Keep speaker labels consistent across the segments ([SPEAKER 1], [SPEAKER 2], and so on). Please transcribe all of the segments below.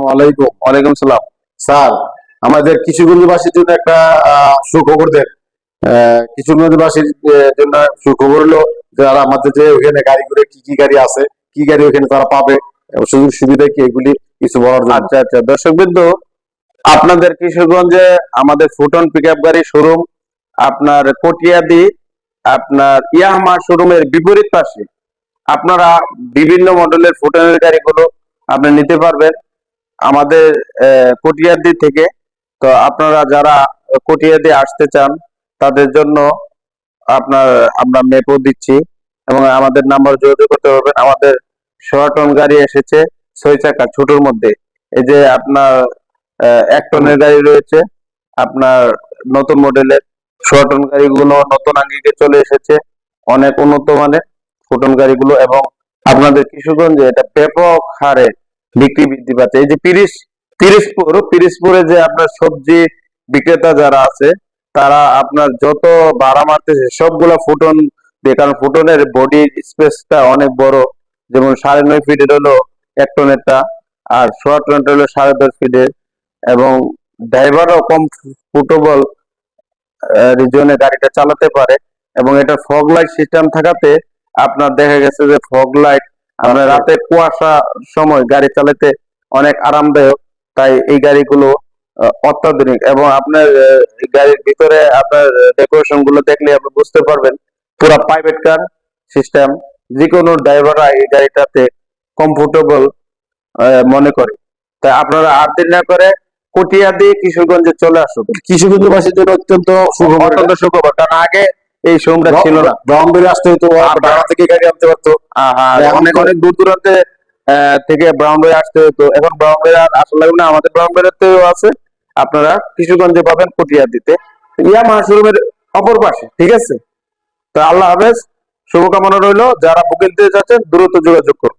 [SPEAKER 1] আসসালামু আলাইকুম। ওয়ালাইকুম সালাম। আমাদের জন্য একটা সুখবর দেন। কিশোরগঞ্জবাসীর জন্য সুখবর হলো, যারা আমাদের যে ওখানে গাড়ি করে কি কি গাড়ি আছে, কি গাড়ি ওখানে তারা পাবে সুযোগ সুবিধা কি এগুলি কিছু বলার জন্য।
[SPEAKER 2] আচ্ছা আচ্ছা। দর্শক বিন্দু, আপনাদের কিশোরগঞ্জে আমাদের ফুটন পিক গাড়ি শোরুম আপনার কটিয়াদি আপনার ইয়ামাহা শোরুমের বিপরীত পাশে আপনারা বিভিন্ন মডেলের ফুটনের গাড়িগুলো আপনি নিতে পারবেন। আমাদের কটিয়াদি থেকে। তো আপনারা যারা কটিয়াদি আসতে চান, তাদের জন্য আপনার, আমরা মেপও দিচ্ছি এবং আমাদের নাম্বার যোগাযোগ করতে পারবেন। আমাদের শর্টন গাড়ি এসেছে ছয় চাকা, ছোটোর মধ্যে। এই যে আপনার এক টনের গাড়ি রয়েছে, আপনার নতুন মডেলের শর্টন গাড়িগুলো নতুন আঙ্গিকে চলে এসেছে, অনেক উন্নত মানের ফুটন গাড়িগুলো এবং আপনাদের কিশোরগঞ্জে এটা ব্যাপক হারে বিক্রি বৃদ্ধি পাচ্ছে। এই যে তিরিশ তিরিশপুর তিরিশপুরে যে আপনার সবজি বিক্রেতা যারা আছে, তারা আপনার যত ভাড়া মারতেছে, সবগুলা ফুটন দিয়ে, কারণ ফুটনের বডি স্পেসটা অনেক বড়। যেমন সাড়ে নয় ফিটের হলো এক টনেরটা, আর সোয়া টনেরটা হলো সাড়ে দশ ফিটের এবং ড্রাইভারও কম ফুটেবল রিজনে গাড়িটা চালাতে পারে। এবং এটা ফগ লাইট সিস্টেম থাকাতে আপনার দেখা গেছে যে ফগ লাইট আপনার রাতে কুয়াশা সময় গাড়ি চালাতে অনেক আরামদায়ক তাই এই গাড়িগুলো অত্যাধুনিক এবং আপনার গাড়ির ভিতরে আপনার ডেকোরেশনগুলো দেখলে আপনি বুঝতে পারবেন। পুরো প্রাইভেট কার সিস্টেম যে কোনো ড্রাইভাররা এই গাড়িটাতে কমফোর্টেবল মনে করে। তাই আপনারা আর দেরি না করে কটিয়া দিয়ে কিশোরগঞ্জে চলে আসুন।
[SPEAKER 1] কিশোরগঞ্জবাসীর জন্য অত্যন্ত
[SPEAKER 2] অত্যন্ত সুখবর কারণ আগে এই শোরুমটা ছিল না।
[SPEAKER 1] ব্রাহ্মণবাড়ি আসতে হতো ঢাকা থেকে গাড়ি আনতে পারতো। এখন
[SPEAKER 2] অনেক অনেক দূর দূরান্তে থেকে ব্রাউনবাড়ি আসতে হতো এখন ব্রাউনবাড়ি আর আসা লাগবে না আমাদের ব্রাউনবাড়িতেও আছে। আপনারা কিশোরগঞ্জে পাবেন কটিয়া দিতে। ইয়া শোরুমের অপর পাশে ঠিক আছে? তো আল্লাহ হাফেজ শুভকামনা রইল। যারা বুকিং দিতে যাচ্ছেন দ্রুত যোগাযোগ করুন।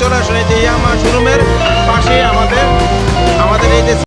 [SPEAKER 3] চলে আসুন এই যে ইয়ামাহা শোরুমের পাশে আমাদের আমাদের এই যে